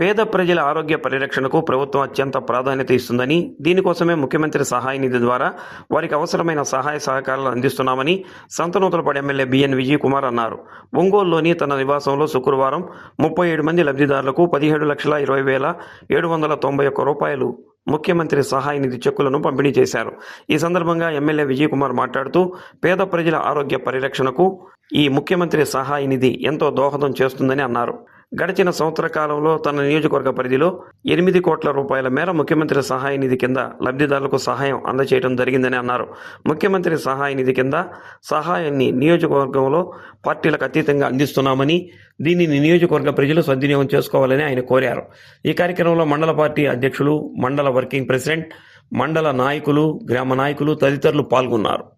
పేద ప్రజల ఆరోగ్య పరిరక్షణకు ప్రభుత్వం అత్యంత ప్రాధాన్యత ఇస్తుందని దీనికోసమే ముఖ్యమంత్రి సహాయ నిధి ద్వారా వారికి అవసరమైన సహాయ సహకారాలు అందిస్తున్నామని సంతనూతలపాడు ఎమ్మెల్యే బిఎన్ విజయ్ కుమార్ అన్నారు. ఒంగోలులోని తన నివాసంలో శుక్రవారం ముప్పై ఏడు మంది లబ్ధిదారులకు పదిహేడు లక్షల ఇరవై వేల ఏడు వందల తొంభై ఒక్క రూపాయలు ముఖ్యమంత్రి సహాయ నిధి చెక్కులను పంపిణీ చేశారు. ఈ సందర్భంగా ఎమ్మెల్యే విజయ్ కుమార్ మాట్లాడుతూ పేద ప్రజల ఆరోగ్య పరిరక్షణకు ఈ ముఖ్యమంత్రి సహాయ నిధి ఎంతో దోహదం చేస్తుందని అన్నారు. గడిచిన సంవత్సర కాలంలో తన నియోజకవర్గ పరిధిలో ఎనిమిది కోట్ల రూపాయల మేర ముఖ్యమంత్రి సహాయ నిధి కింద లబ్ధిదారులకు సహాయం అందచేయడం జరిగిందని అన్నారు. ముఖ్యమంత్రి సహాయ నిధి కింద సహాయాన్ని నియోజకవర్గంలో పార్టీలకు అతీతంగా అందిస్తున్నామని దీనిని నియోజకవర్గ ప్రజలు సద్వినియోగం చేసుకోవాలని ఆయన కోరారు. ఈ కార్యక్రమంలో మండల పార్టీ అధ్యక్షులు మండల వర్కింగ్ ప్రెసిడెంట్ మండల నాయకులు గ్రామ నాయకులు తదితరులు పాల్గొన్నారు.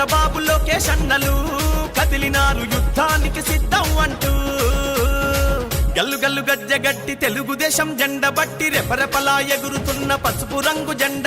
చంద్రబాబు లోకేష్ అన్నలు కదిలినారు యుద్ధానికి సిద్ధం అంటూ. గల్లు గల్లు గజ్జ గట్టి తెలుగుదేశం జెండ బట్టి రెపరెపలా ఎగురుతున్న పసుపు రంగు జెండ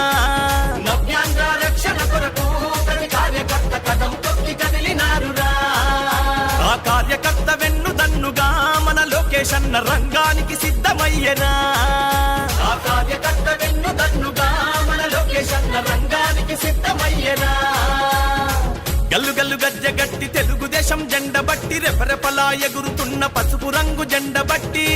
అన్న రంగానికి సిద్ధమయ్యరా ఆ కార్యకర్త దన్నుగా మన రంగానికి గల్లు గల్లు గజ్జ గట్టి తెలుగుదేశం జెండ బట్టి రెపరెపలా ఎగురుతున్న పసుపు రంగు జెండ బట్టి.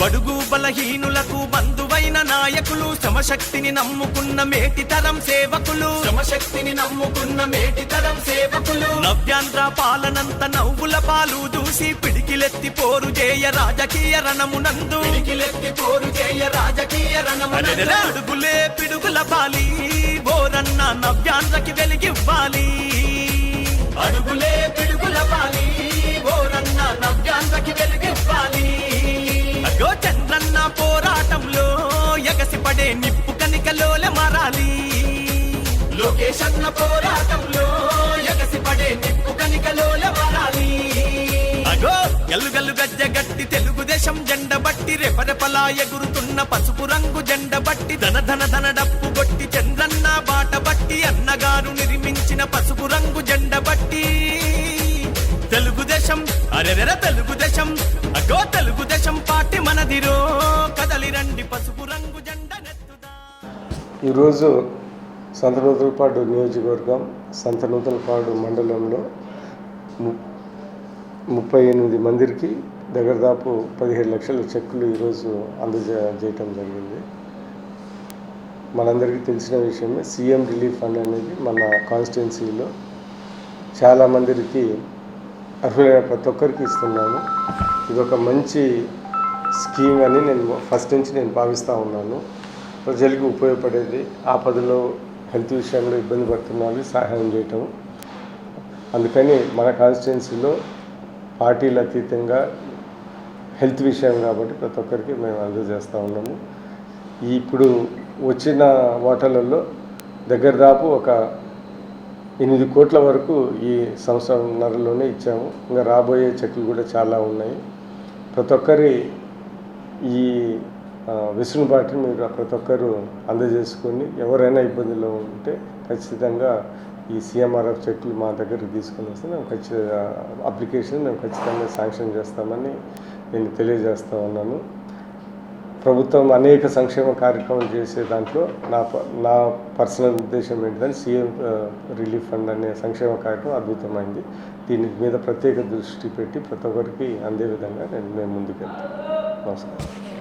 బడుగు బలహీనులకు బంధువైన నాయకులు శ్రమశక్తిని నమ్ముకున్న మేటి తరం సేవకులు. శ్రమశక్తిని నమ్ముకున్న మేటి తరం సేవకులు. నవ్యాంధ్ర పాలనంత నవ్వుల పాలు దూసి పిడికిలెత్తి పోరు చేయ రాజకీయ రణమునందు. పిడికిలెత్తి పోరు చేయ రాజకీయ రణమునందు. అడుగులే పిడుగుల పాలి. అన్న పోరాటంలో ఎగసిపడే నిప్పు కనికలోల మారాలి అగో గల్లు గల్లు గజ్జ గట్టి తెలుగుదేశం జెండ బట్టి రెపరెపలా ఎగురుతున్న పసుపు రంగు జెండ బట్టి ధన ధన ధన డప్పు కొట్టి చంద్రన్న బాట బట్టి అన్నగారు నిర్మించిన పసుపు రంగు జెండ బట్టి. తెలుగుదేశం అరెరెర తెలుగుదేశం అగో తెలుగుదేశం పార్టీ మనదిరో. కదలి రండి పసుపు రంగు జెండ నెత్తుదా. ఈరోజు సంతనూతలపాడు నియోజకవర్గం సంతనూతలపాడు మండలంలో ము ముప్పై ఎనిమిది మందికి దగ్గర దాపు పదిహేడు లక్షల చెక్కులు ఈరోజు అందజేయటం జరిగింది. మనందరికీ తెలిసిన విషయమే సీఎం రిలీఫ్ ఫండ్ అనేది మన కాన్స్టిట్యున్సీలో చాలామందికి అర్హులైన ప్రతి ఒక్కరికి ఇస్తున్నాము ఇది ఒక మంచి స్కీమ్ అని నేను ఫస్ట్ నుంచి నేను భావిస్తూ ఉన్నాను. ప్రజలకు ఉపయోగపడేది ఆపదలో హెల్త్ విషయంలో ఇబ్బంది పడుతున్న వాళ్ళకి సహాయం చేయటం. అందుకని మన కాన్స్టిట్యున్సీలో పార్టీలు అతీతంగా హెల్త్ విషయం కాబట్టి ప్రతి ఒక్కరికి మేము అందజేస్తూ ఉన్నాము. ఇప్పుడు వచ్చిన ఓటర్లలో దగ్గర దాపు ఒక ఎనిమిది కోట్ల వరకు ఈ సంవత్సరంన్నరలోనే ఇచ్చాము. ఇంకా రాబోయే చెక్కులు కూడా చాలా ఉన్నాయి. ప్రతి ఒక్కరి ఈ వెసులుబాటుని మీరు ప్రతి ఒక్కరు అందజేసుకొని ఎవరైనా ఇబ్బందుల్లో ఉంటే ఖచ్చితంగా ఈ సీఎంఆర్ఎఫ్ చెక్కులు మా దగ్గరికి తీసుకుని వస్తే మేము ఖచ్చితంగా అప్లికేషన్ మేము ఖచ్చితంగా శాంక్షన్ చేస్తామని నేను తెలియజేస్తా ఉన్నాను. ప్రభుత్వం అనేక సంక్షేమ కార్యక్రమాలు చేసే దాంట్లో నా ప- నా పర్సనల్ ఉద్దేశం ఏంటంటే సీఎం రిలీఫ్ ఫండ్ అనే సంక్షేమ కార్యక్రమం అద్భుతమైంది. దీని మీద ప్రత్యేక దృష్టి పెట్టి ప్రతి ఒక్కరికి అందే విధంగా నేను మేము ముందుకెళ్తాను నమస్కారం.